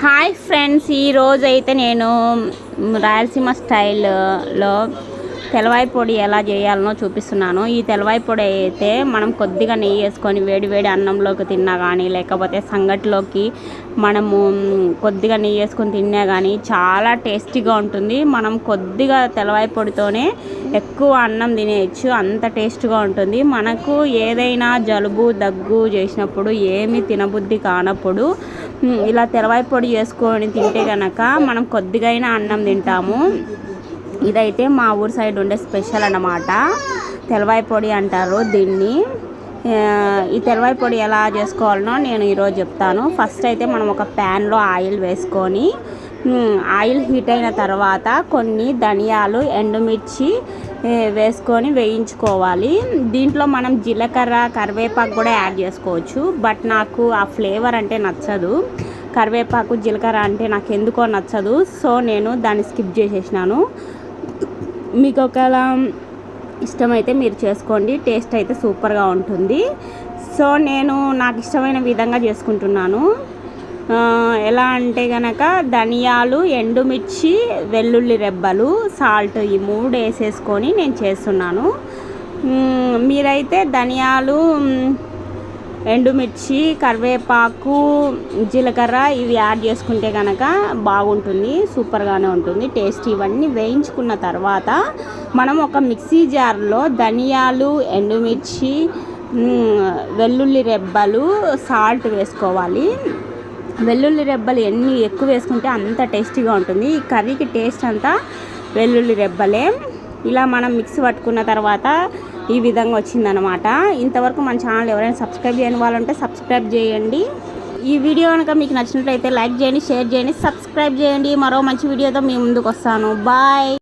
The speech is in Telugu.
హాయ్ ఫ్రెండ్స్ ఈరోజు అయితే నేను రాయలసీమ స్టైల్లో తెలవాయి పొడి ఎలా చేయాలనో చూపిస్తున్నాను. ఈ తెలవాయి పొడి అయితే మనం కొద్దిగా నెయ్యి వేసుకొని వేడి వేడి అన్నంలోకి తిన్నా కానీ లేకపోతే సంగటిలోకి మనము కొద్దిగా నెయ్యి వేసుకొని తిన్నా కానీ చాలా టేస్టీగా ఉంటుంది. మనం కొద్దిగా తెలవాయి పొడితోనే ఎక్కువ అన్నం తినేయచ్చు. అంత టేస్ట్గా ఉంటుంది. మనకు ఏదైనా జలుబు దగ్గు చేసినప్పుడు ఏమి తినబుద్ధి కానప్పుడు ఇలా తెలవాయి పొడి చేసుకొని తింటే కనుక మనం కొద్దిగైనా అన్నం తింటాము. ఇదైతే మా ఊరు సైడ్ ఉండే స్పెషల్ అన్నమాట. తెలవాయి పొడి అంటారు దీన్ని. ఈ తెలవాయి పొడి ఎలా చేసుకోవాలనో నేను ఈరోజు చెప్తాను. ఫస్ట్ అయితే మనం ఒక ప్యాన్లో ఆయిల్ వేసుకొని ఆయిల్ హీట్ అయిన తర్వాత కొన్ని ధనియాలు ఎండుమిర్చి వేసుకొని వేయించుకోవాలి. దీంట్లో మనం జీలకర్ర కరివేపాకు కూడా యాడ్ చేసుకోవచ్చు. బట్ నాకు ఆ ఫ్లేవర్ అంటే నచ్చదు. కరివేపాకు జీలకర్ర అంటే నాకు ఎందుకో నచ్చదు. సో నేను దాన్ని స్కిప్ చేసేసినాను. మీకు ఒకవేళ ఇష్టమైతే మీరు చేసుకోండి టేస్ట్ అయితే సూపర్గా ఉంటుంది. సో నేను నాకు ఇష్టమైన విధంగా చేసుకుంటున్నాను. ఎలా అంటే కనుక ధనియాలు ఎండుమిర్చి వెల్లుల్లి రెబ్బలు సాల్ట్ ఈ మూడు వేసేసుకొని నేను చేస్తున్నాను. మీరైతే ధనియాలు ఎండుమిర్చి కరివేపాకు జీలకర్ర ఇవి యాడ్ చేసుకుంటే కనుక బాగుంటుంది సూపర్గానే ఉంటుంది. టేస్ట్ ఇవన్నీ వేయించుకున్న తర్వాత మనం ఒక మిక్సీ జార్లో ధనియాలు ఎండుమిర్చి వెల్లుల్లి రెబ్బలు సాల్ట్ వేసుకోవాలి. వెల్లుల్లి రెబ్బలు ఎన్ని ఎక్కువ వేసుకుంటే అంత టేస్టీగా ఉంటుంది. ఈ కర్రీకి టేస్ట్ అంతా వెల్లుల్లి రెబ్బలే. ఇలా మనం మిక్సీ పట్టుకున్న తర్వాత ఈ విధంగా వచ్చిందనమాట ఇంతవరకు మన ఛానల్ ఎవరైనా సబ్స్క్రైబ్ చేయని వాళ్ళంటే సబ్స్క్రైబ్ చేయండి. ఈ వీడియో కనుక మీకు నచ్చినట్లయితే లైక్ చేయండి షేర్ చేయండి సబ్స్క్రైబ్ చేయండి. మరో మంచి వీడియోతో మీ ముందుకు వస్తాను. బాయ్.